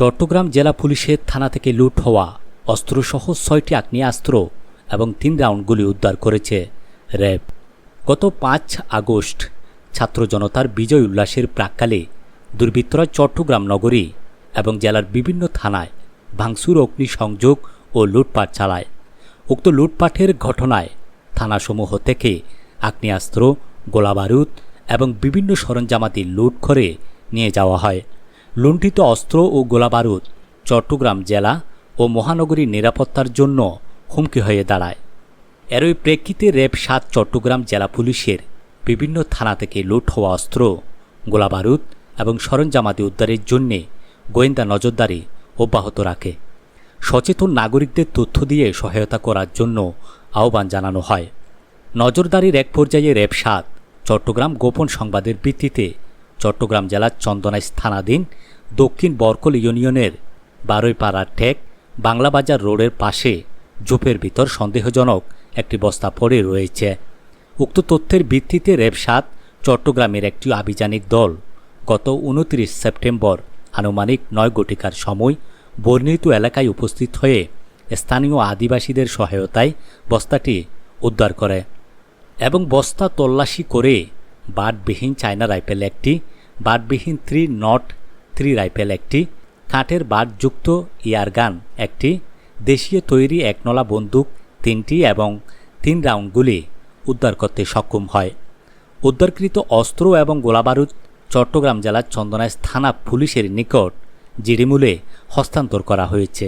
চট্টগ্রাম জেলা পুলিশের থানা থেকে লুট হওয়া অস্ত্রসহ ছয়টি আগ্নেয়াস্ত্র এবং তিন রাউন্ড গুলি উদ্ধার করেছে র্যাব। গত পাঁচ আগস্ট ছাত্র জনতার বিজয় উল্লাসের প্রাককালে দুর্বৃত্তরা চট্টগ্রাম নগরী এবং জেলার বিভিন্ন থানায় ভাঙচুর, অগ্নিসংযোগ ও লুটপাট চালায়। উক্ত লুটপাটের ঘটনায় থানাসমূহ থেকে আগ্নেয়াস্ত্র, গোলাবারুদ এবং বিভিন্ন সরঞ্জামাতি লুট করে নিয়ে যাওয়া হয়। লুণ্ঠিত অস্ত্র ও গোলাবারুদ চট্টগ্রাম জেলা ও মহানগরীর নিরাপত্তার জন্য হুমকি হয়ে দাঁড়ায়। এরই প্রেক্ষিতে র্যাব সাত চট্টগ্রাম জেলা পুলিশের বিভিন্ন থানা থেকে লুট হওয়া অস্ত্র, গোলাবারুদ এবং সরঞ্জামাদি উদ্ধারের জন্যে গোয়েন্দা নজরদারি অব্যাহত রাখে। সচেতন নাগরিকদের তথ্য দিয়ে সহায়তা করার জন্য আহ্বান জানানো হয়। নজরদারির এক পর্যায়ে র্যাব সাত চট্টগ্রাম গোপন সংবাদের ভিত্তিতে চট্টগ্রাম জেলার চন্দনাইশ থানাধীন দক্ষিণ বরকল ইউনিয়নের বারৈপাড়ার ঠেক বাংলাবাজার রোডের পাশে জোপের ভিতর সন্দেহজনক একটি বস্তা পড়ে রয়েছে। উক্ত তথ্যের ভিত্তিতে র্যাব সাত চট্টগ্রামের একটি আভিযানিক দল গত উনত্রিশ সেপ্টেম্বর আনুমানিক নয় গটিকার সময় বর্ণিত এলাকায় উপস্থিত হয়ে স্থানীয় আদিবাসীদের সহায়তায় বস্তাটি উদ্ধার করে এবং বস্তা তল্লাশি করে বাটবিহীন চায়না রাইফেল একটি বাটবিহীন থ্রি নট থ্রি রাইফেল একটি, কাঠের বাটযুক্ত ইয়ারগান একটি, দেশীয় তৈরি একনলা বন্দুক তিনটি এবং তিন রাউন্ডগুলি উদ্ধার করতে সক্ষম হয়। উদ্ধারকৃত অস্ত্র এবং গোলাবারুদ চট্টগ্রাম জেলার চন্দনাইশ থানা পুলিশের নিকট জিডিমূলে হস্তান্তর করা হয়েছে।